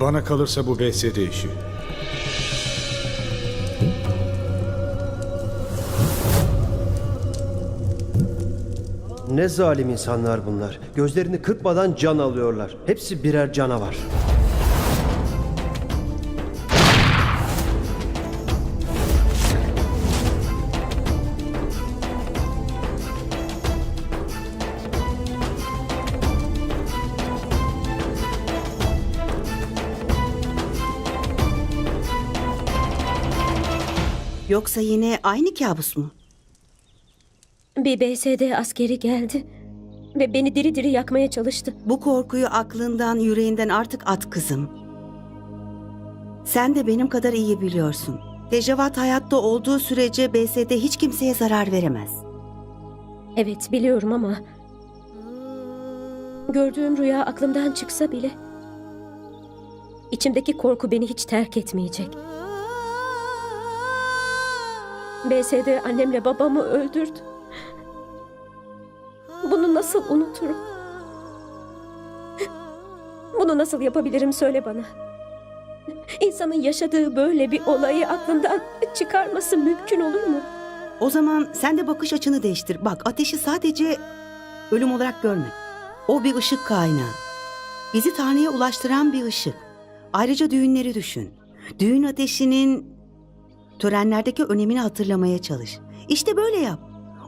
Bana kalırsa bu BSD işi. Ne zalim insanlar bunlar. Gözlerini kırpmadan can alıyorlar. Hepsi birer canavar. Yoksa yine aynı kabus mu? Bir BSD askeri geldi ve beni diri diri yakmaya çalıştı. Bu korkuyu aklından, yüreğinden artık at kızım. Sen de benim kadar iyi biliyorsun. Dejavat hayatta olduğu sürece BSD hiç kimseye zarar veremez. Evet biliyorum ama gördüğüm rüya aklımdan çıksa bile içimdeki korku beni hiç terk etmeyecek. BSD annemle babamı öldürdü. Bunu nasıl unuturum? Bunu nasıl yapabilirim söyle bana. İnsanın yaşadığı böyle bir olayı aklından çıkarması mümkün olur mu? O zaman sen de bakış açını değiştir. Bak ateşi sadece ölüm olarak görme. O bir ışık kaynağı. Bizi Tanrı'ya ulaştıran bir ışık. Ayrıca düğünleri düşün. Düğün ateşinin törenlerdeki önemini hatırlamaya çalış. İşte böyle yap.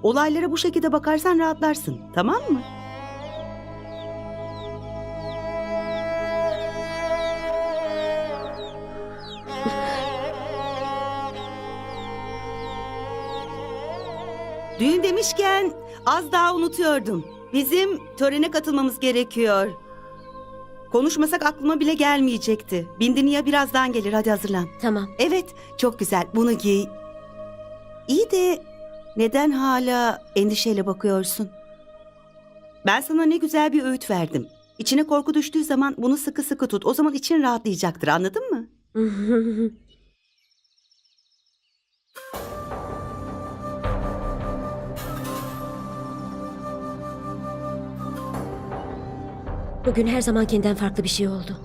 Olaylara bu şekilde bakarsan rahatlarsın. Tamam mı? Düğün demişken az daha unutuyordum. Bizim törene katılmamız gerekiyor. Konuşmasak aklıma bile gelmeyecekti. Bindiniya birazdan gelir hadi hazırlan. Tamam. Evet çok güzel bunu giy. İyi de neden hala endişeyle bakıyorsun? Ben sana ne güzel bir öğüt verdim. İçine korku düştüğü zaman bunu sıkı sıkı tut. O zaman için rahatlayacaktır anladın mı? Bugün her zamankinden farklı bir şey oldu.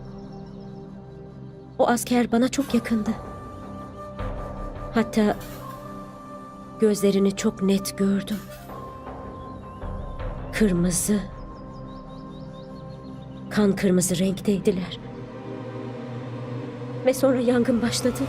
O asker bana çok yakındı. Hatta gözlerini çok net gördüm. Kırmızı, kan kırmızı renkteydiler. Ve sonra yangın başladı.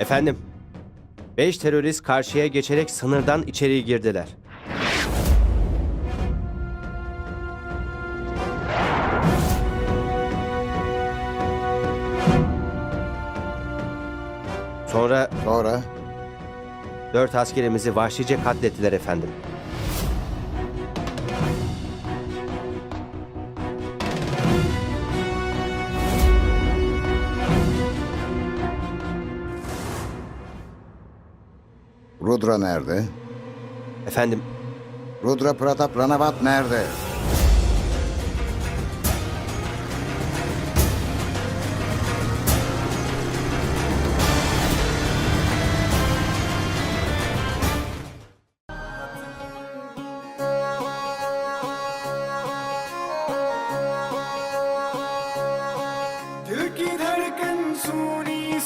Efendim, beş terörist karşıya geçerek sınırdan içeri girdiler. Sonra Sonra dört askerimizi vahşice katlettiler efendim. Rudra nerede? Efendim, Rudra Pratap Ranavat nerede?